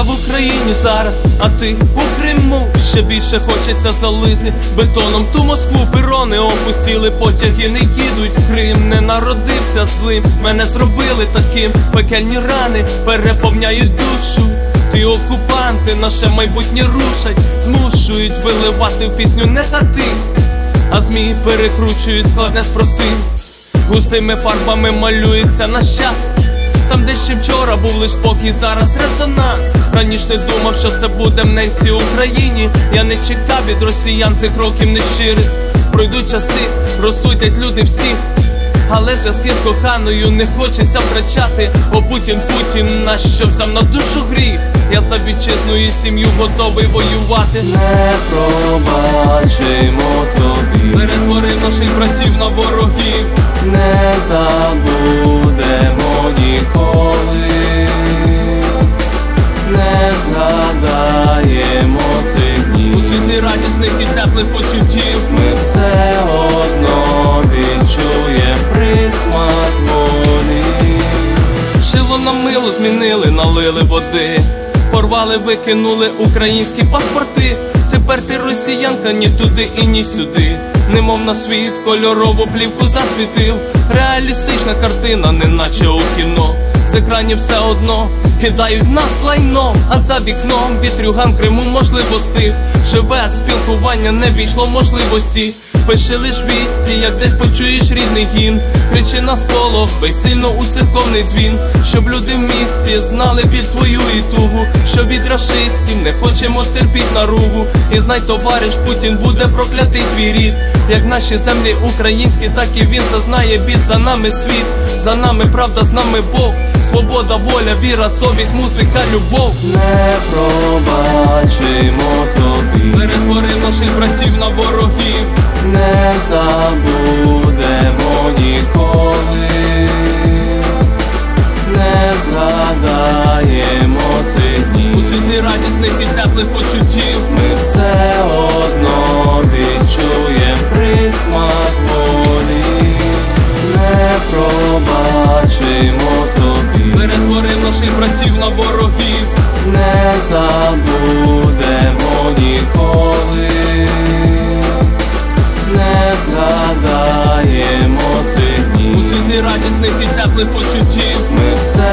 Я в Україні зараз, а ти у Криму ще більше хочеться залити бетоном ту Москву, перони опустіли, потяги не їдуть в Крим, не народився злим. Мене зробили таким, пекельні рани переповняють душу. Ті окупанти наше майбутнє рушать, змушують виливати в пісню не хати, а змі перекручують складне з простим. Густими фарбами малюється наш час. Там, де ще вчора був лиш спокій, зараз резонанс. Раніше не думав, що це буде в Україні. Я не чекав від росіян цих кроків нещирих. Пройдуть часи, розсудять люди всіх. Але зв'язки з коханою не хочеться втрачати. О Путін, Путін, на що взяв на душу гріх. Я за вітчизну і сім'ю готовий воювати. Не пробачимо тобі, Перетворив наших братів на ворогів. не забудемо світлі радісних і теплих почуттів. Ми все одно відчуємо присмак волі. Шило на мило змінили, налили води. Порвали, викинули українські паспорти. Тепер ти росіянка ні туди і ні сюди. Немов на світ кольорову плівку засвітив. Реалістична картина, неначе у кіно. З екранів все одно кидають нас лайном, а за вікном вітрюган Криму можливо стих. Живе спілкування не війшло можливості. Пиши лиш вісті, як десь почуєш рідний гімн Кричи на сполох, бий сильно у церковний дзвін. Щоб люди в місті знали біль твою і тугу. Що від рашистів не хочемо терпіть наругу. І знай, товариш Путін буде проклятий твій рід. Як наші землі українські, так і він зазнає бід За нами світ, за нами правда, з нами Бог. Свобода, воля, віра, совість, музика, любов. Не пробачимо тобі, Перетвори наших братів на ворогів не забудемо ніколи, не згадаємо цих У днів. світлі радісних і теплих почуттів. Ми все одно відчуємо присмак волі, не пробачимо тобі, Перетвори наших братів на ворогів. Не забудемо ніколи, згадаємо цих У днів. світлі радісних і теплих почуттів Ми все